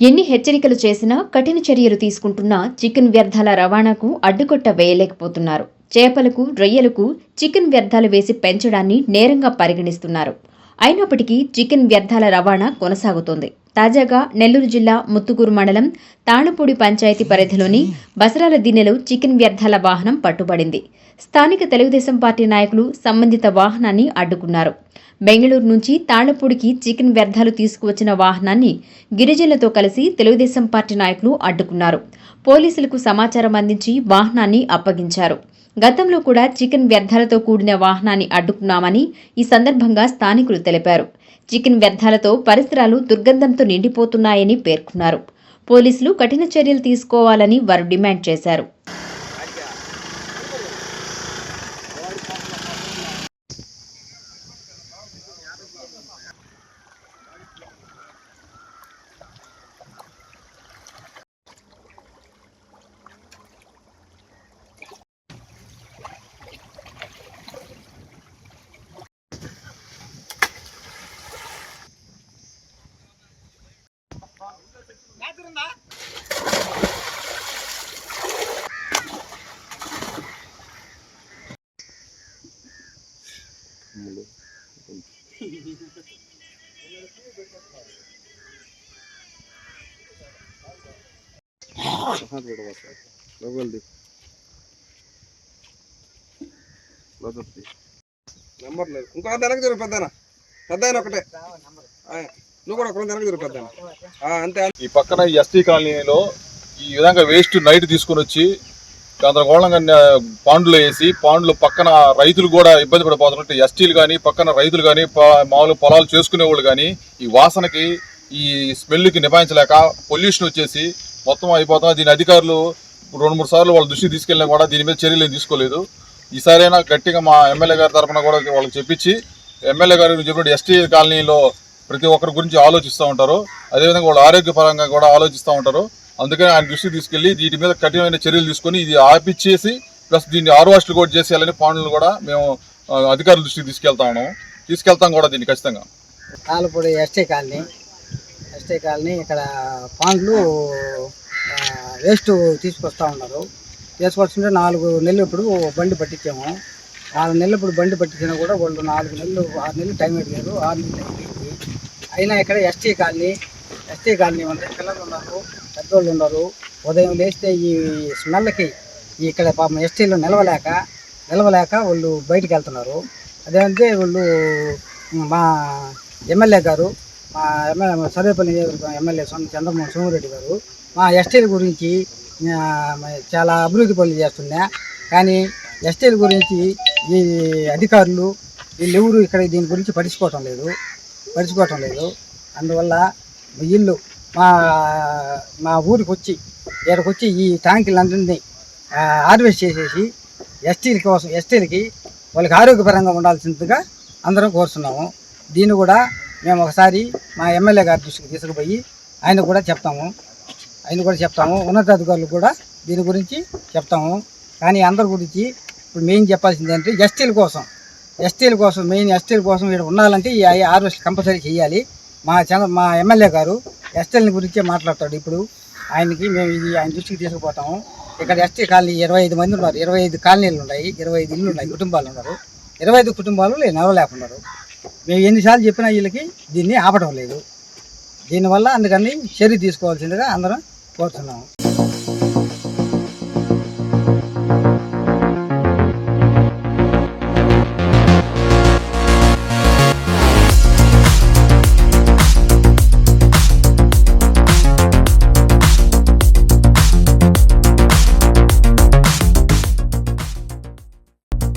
ఎన్ని హెచ్చరికలు చేసినా కఠిన చర్యలు తీసుకుంటున్నా చికెన్ వ్యర్థాల రవాణాకు అడ్డుకొట్ట వేయలేకపోతున్నారు. చేపలకు రొయ్యలకు చికెన్ వ్యర్థాలు వేసి పెంచడాన్ని నేరంగా పరిగణిస్తున్నారు. అయినప్పటికీ చికెన్ వ్యర్థాల రవాణా కొనసాగుతోంది. తాజాగా నెల్లూరు జిల్లా ముత్తుకూరు మండలం తాళపూడి పంచాయతీ పరిధిలోని బసరాల దిన్నెలో చికెన్ వ్యర్థాల వాహనం పట్టుబడింది. స్థానిక తెలుగుదేశం పార్టీ నాయకులు సంబంధిత వాహనాన్ని అడ్డుకున్నారు. బెంగళూరు నుంచి తాళపూడికి చికెన్ వ్యర్థాలు తీసుకువచ్చిన వాహనాన్ని గిరిజనులతో కలిసి తెలుగుదేశం పార్టీ నాయకులు అడ్డుకున్నారు. పోలీసులకు సమాచారం అందించి వాహనాన్ని అప్పగించారు. గతంలో కూడా చికెన్ వ్యర్థాలతో కూడిన వాహనాన్ని అడ్డుకున్నామని ఈ సందర్భంగా స్థానికులు తెలిపారు. చికెన్ వ్యర్థాలతో పరిసరాలు దుర్గంధంతో నిండిపోతున్నాయని పేర్కొన్నారు. పోలీసులు కఠిన చర్యలు తీసుకోవాలని వారు డిమాండ్ చేశారు. हाथ बेटा बस लोगल दी లోదొత్తి నెంబర్ లేదు ఇంకో వెనక్కి జరుగు పెద్దాన పెద్దాయన ఒకటే ఆ, నువ్వు కూడా ఒక వెనక్కి జరుగు పెద్దాన ఆ, అంతే ఈ పక్కన ఈ ఎస్టీ కాలనీలో ఈ విధంగా వేస్ట్ నైట్ తీసుకొని వచ్చి గందరగోళంగా పాండ్లు వేసి పాండ్లు పక్కన రైతులు కూడా ఇబ్బంది పడిపోతున్నట్టు ఎస్టీలు కానీ పక్కన రైతులు కానీ మామూలు పొలాలు చేసుకునే వాళ్ళు కానీ ఈ వాసనకి ఈ స్మెల్కి నిభాయించలేక పొల్యూషన్ వచ్చేసి మొత్తం అయిపోతున్నా దీని అధికారులు రెండు మూడు సార్లు వాళ్ళ దృష్టికి తీసుకెళ్ళినా కూడా దీని మీద చర్యలు ఏం తీసుకోలేదు. ఈసారైనా గట్టిగా మా ఎమ్మెల్యే గారి తరఫున కూడా వాళ్ళకి చెప్పించి ఎమ్మెల్యే గారు చెప్పినట్టు ఎస్టీ కాలనీలో ప్రతి ఒక్కరి గురించి ఆలోచిస్తూ ఉంటారు. అదేవిధంగా వాళ్ళు ఆరోగ్యపరంగా కూడా ఆలోచిస్తూ ఉంటారు. అందుకని ఆయన దృష్టికి తీసుకెళ్ళి వీటి మీద కఠినమైన చర్యలు తీసుకొని ఇది ఆపిచ్చేసి ప్లస్ దీన్ని ఆరు కూడా చేసేయాలని పాండ్లు కూడా మేము అధికారుల దృష్టికి తీసుకెళ్తా ఉన్నాము. తీసుకెళ్తాం కూడా దీన్ని ఖచ్చితంగా. Kalapudi ST colony ST colony ఇక్కడ పాండ్లు వేస్ట్ తీసుకొస్తా ఉన్నారు. తీసుకొస్తుంటే నాలుగు నెలలు ఇప్పుడు బండి పట్టించాము. నాలుగు నెలలు ఇప్పుడు బండి పట్టించినా కూడా వాళ్ళు నాలుగు నెలలు ఆరు నెలలు టైం అడిగారు ఆరు నెలలు అయినా ఇక్కడ ఎస్టీ కాలనీ ఎస్టీ కాలనీ ఉంటే పిల్లలు ఉన్నారు. వాళ్ళు ఉన్నారు ఉదయం లేస్తే ఈ స్మెల్కి ఇక్కడ పాపం ఎస్టీలు నిలవలేక నిలవలేక వాళ్ళు బయటికి వెళ్తున్నారు. అదేంటే వాళ్ళు మా ఎమ్మెల్యే గారు మా ఎమ్మెల్యే సర్వేపల్లి నియోజకవర్గం ఎమ్మెల్యే చంద్రమోహన్ సోమిరెడ్డి గారు మా ఎస్టీల గురించి చాలా అభివృద్ధి పనులు చేస్తున్నా. కానీ ఎస్టీల గురించి ఈ అధికారులు వీళ్ళెవరు ఇక్కడ దీని గురించి పట్టించుకోవటం లేదు. పట్టించుకోవటం లేదు. అందువల్ల వీళ్ళు మా మా ఊరికి వచ్చి ఇక్కడికి వచ్చి ఈ ట్యాంకులందరినీ హార్వెస్ట్ చేసేసి ఎస్టీల కోసం ఎస్టీలకి వాళ్ళకి ఆరోగ్యపరంగా ఉండాల్సిందిగా అందరం కోరుతున్నాము. దీన్ని కూడా మేము ఒకసారి మా ఎమ్మెల్యే గారి దృష్టికి తీసుకుపోయి ఆయన కూడా చెప్తాము. ఆయన కూడా చెప్తాము. ఉన్నతాధికారులు కూడా దీని గురించి చెప్తాము. కానీ అందరి గురించి ఇప్పుడు మెయిన్ చెప్పాల్సింది ఏంటంటే ఎస్టీల కోసం ఎస్టీల కోసం మెయిన్ ఎస్టీల కోసం వీడు ఉండాలంటే ఈ హార్వెస్ట్ కంపల్సరీ చేయాలి. మా చంద్ర మా ఎమ్మెల్యే గారు ఎస్టీల గురించే మాట్లాడతాడు. ఇప్పుడు ఆయనకి మేము ఇది ఆయన దృష్టికి తీసుకుపోతాము. ఇక్కడ ఎస్టీ కాలనీ ఇరవై ఐదు మంది ఉన్నారు. ఇరవై ఐదు కాలనీలు ఉన్నాయి. ఇరవై ఐదు ఇల్లు ఉన్నాయి. కుటుంబాలు ఉన్నారు. ఇరవై ఐదు కుటుంబాలు నడవలేకున్నారు. మేము ఎన్నిసార్లు చెప్పినా వీళ్ళకి దీన్ని ఆపడం లేదు. దీనివల్ల అందుకని చర్య తీసుకోవాల్సిందిగా అందరం కోరుతున్నాము.